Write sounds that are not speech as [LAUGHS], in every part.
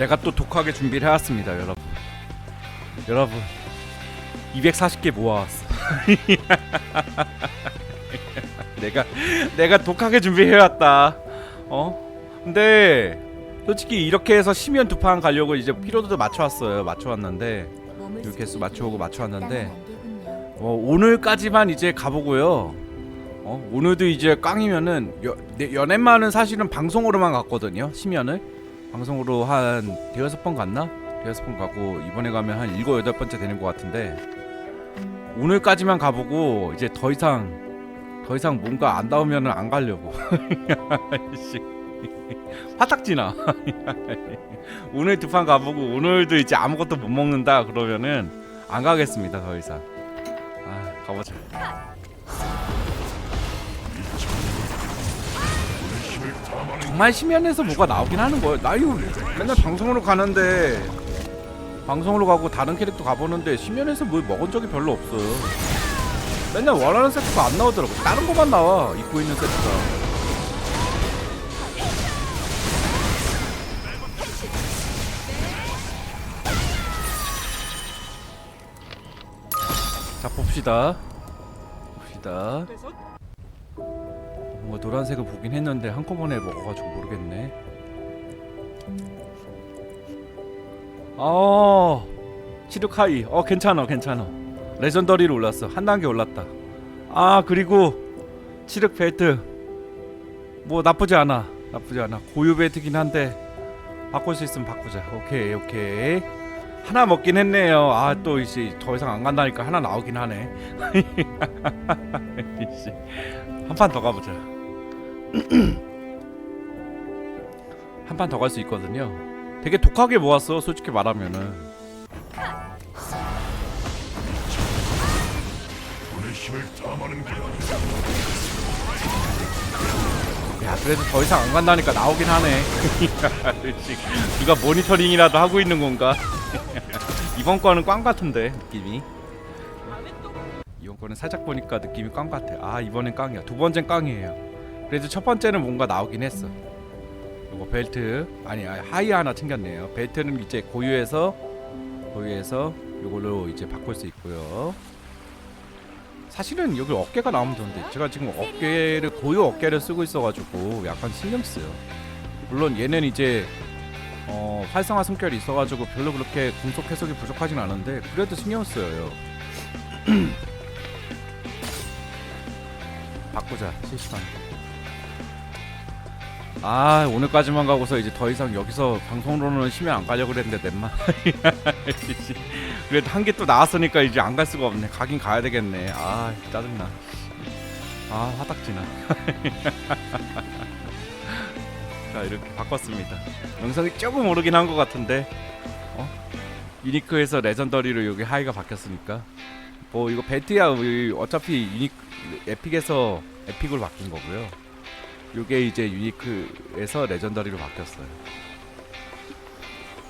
내가 또 독하게 준비를 해왔습니다, 여러분. 여러분, 240개 모아왔어. [LAUGHS] 내가 내가 독하게 준비해왔다. 어? 근데 솔직히 이렇게 해서 시면 두판 가려고 이제 피로도도 맞춰왔어요. 맞춰왔는데 이렇게 맞춰오고 맞춰왔는데 어, 오늘까지만 이제 가보고요. 어, 오늘도 이제 깡이면은 여, 내- 연애만은 사실은 방송으로만 갔거든요. 시면을 방송으로 한 대여섯 번 갔나? 대여섯 번 가고 이번에 가면 한 일곱 여덟 번째 되는 것 같은데 오늘까지만 가보고 이제 더 이상 더 이상 뭔가 안 닿으면은 안 가려고. 씨. [LAUGHS] 화딱지나. [LAUGHS] 오늘 두 판 가보고 오늘도 이제 아무것도 못 먹는다 그러면은 안 가겠습니다 더 이상. 아 가보자. 정말 심연에서 뭐가 나오긴 하는 거예요. 나 이거 맨날 방송으로 가는데 방송으로 가고 다른 캐릭터 가보는데 심연에서 뭐 먹은 적이 별로 없어요. 맨날 원하는 세트가 안 나오더라고. 다른 거만 나와 입고 있는 세트가. 자 봅시다. 봅시다. 노란색을 보긴 했는데 한꺼번에 먹어가지고 모르겠네. 어, 치르카이. 어, 괜찮아, 괜찮아. 레전더리로 올랐어. 한 단계 올랐다. 아, 그리고 치륵 벨트. 뭐 나쁘지 않아. 나쁘지 않아. 고유 벨트긴 한데 바꿀 수 있으면 바꾸자. 오케이, 오케이. 하나 먹긴 했네요. 아, 또 이제 더 이상 안 간다니까 하나 나오긴 하네. [LAUGHS] 한 판 더 가보자. [CLEARS THROAT] 한 판 더 갈 수 있거든요. 되게 독하게 모았어, 솔직히 말하면은. 야, 그래도 더 이상 안 간다니까 나오긴 하네. [LAUGHS] 누가 모니터링이라도 하고 있는 건가? [LAUGHS] 이번 거는 꽝 같은데 느낌이. 이번 거는 살짝 보니까 느낌이 꽝 같아. 아 이번엔 꽝이야. 두 번째는 꽝이에요. 그래도 첫 번째는 뭔가 나오긴 했어. 이거 벨트 아니 하이 하나 챙겼네요. 벨트는 이제 고유해서 고유해서 이걸로 이제 바꿀 수 있고요. 사실은 여기 어깨가 나오면 좋은데 제가 지금 어깨를 고유 어깨를 쓰고 있어가지고 약간 신경 쓰요. 물론 얘는 이제 어, 활성화 숨결이 있어가지고 별로 그렇게 공속 해석이 부족하진 않은데 그래도 신경 쓰여요. [CLEARS THROAT] 바꾸자 실시간. 아 오늘까지만 가고서 이제 더 이상 여기서 방송으로는 심해 안 가려고 그랬는데 넷만 [LAUGHS] 그래도 한 개 또 나왔으니까 이제 안 갈 수가 없네. 가긴 가야 되겠네. 아 짜증나. 아 화딱지나. [LAUGHS] 자 이렇게 바꿨습니다. 영상이 조금 오르긴 한 것 같은데 어? 유니크에서 레전더리로 여기 하이가 바뀌었으니까. 뭐 이거 벨트야 이- 어차피 유니 에픽에서 에픽으로 바뀐 거고요 요게 이제 유니크에서 레전더리로 바뀌었어요.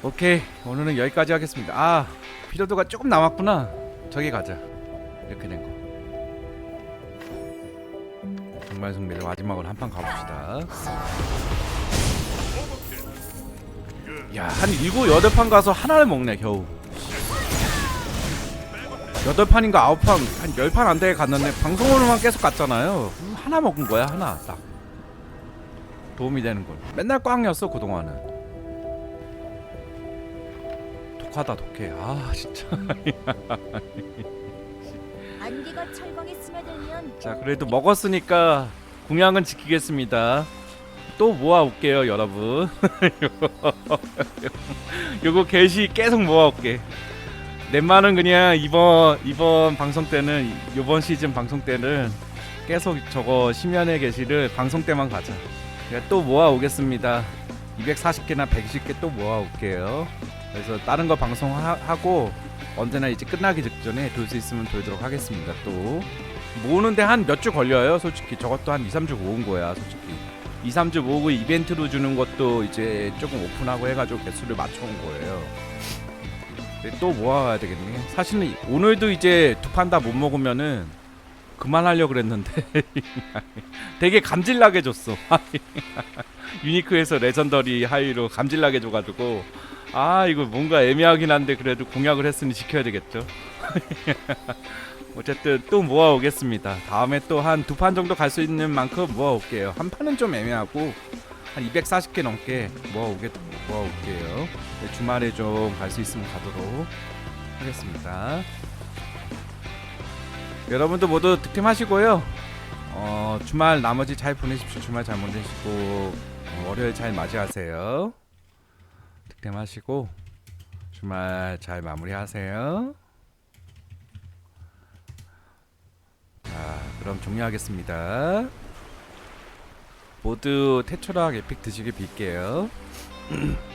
오케이 오늘은 여기까지 하겠습니다. 아 피로도가 조금 남았구나. 저기 가자. 이렇게 된 거. 정말 승리를 마지막으로 한 판 가봅시다. 야 한 일곱 여덟 판 가서 하나를 먹네 겨우. 여덟 판인가 아홉 판 한 열 판 안 되게 갔는데 방송으로만 계속 갔잖아요. 음, 하나 먹은 거야 하나 딱 도움이 되는 걸. 맨날 꽝이었어 그동안은. 독하다 독해. 아 진짜. [LAUGHS] 안개가 철광에 스며들면 [LAUGHS] 자 그래도 먹었으니까 공약은 지키겠습니다. 또 모아올게요 여러분. [LAUGHS] 요거 게시 계속 모아올게. 넷만은 그냥 이번 이번 방송 때는 이번 시즌 방송 때는 계속 저거 심연의 게시를 방송 때만 가자 제가 또 모아오겠습니다. 240개나 120개 또 모아올게요. 그래서 다른 거 방송하고 언제나 이제 끝나기 직전에 돌 수 있으면 돌도록 하겠습니다 또. 모으는데 한 몇 주 걸려요 솔직히. 저것도 한 2, 3주 모은 거야 솔직히. 2, 3주 모으고 이벤트로 주는 것도 이제 조금 오픈하고 해가지고 개수를 맞춰온 거예요. 또 모아야 되겠네. 사실은 오늘도 이제 두 판 다 못 먹으면은 그만하려고 그랬는데 [LAUGHS] 되게 감질나게 줬어 [LAUGHS] 유니크에서 레전더리 하이로 감질나게 줘가지고 아 이거 뭔가 애매하긴 한데 그래도 공약을 했으니 지켜야 되겠죠. [LAUGHS] 어쨌든 또 모아오겠습니다. 다음에 또 한 두 판 정도 갈 수 있는 만큼 모아올게요. 한 판은 좀 애매하고 한 240개 넘게 모아오게 모아올게요. 네, 주말에 좀 갈 수 있으면 가도록 하겠습니다. 여러분도 모두 득템하시고요. 어, 주말 나머지 잘 보내십시오. 주말 잘 보내시고 어, 월요일 잘 맞이하세요. 득템하시고 주말 잘 마무리하세요. 자, 그럼 종료하겠습니다. 모두 태초락 에픽 드시길 빌게요. [CLEARS THROAT]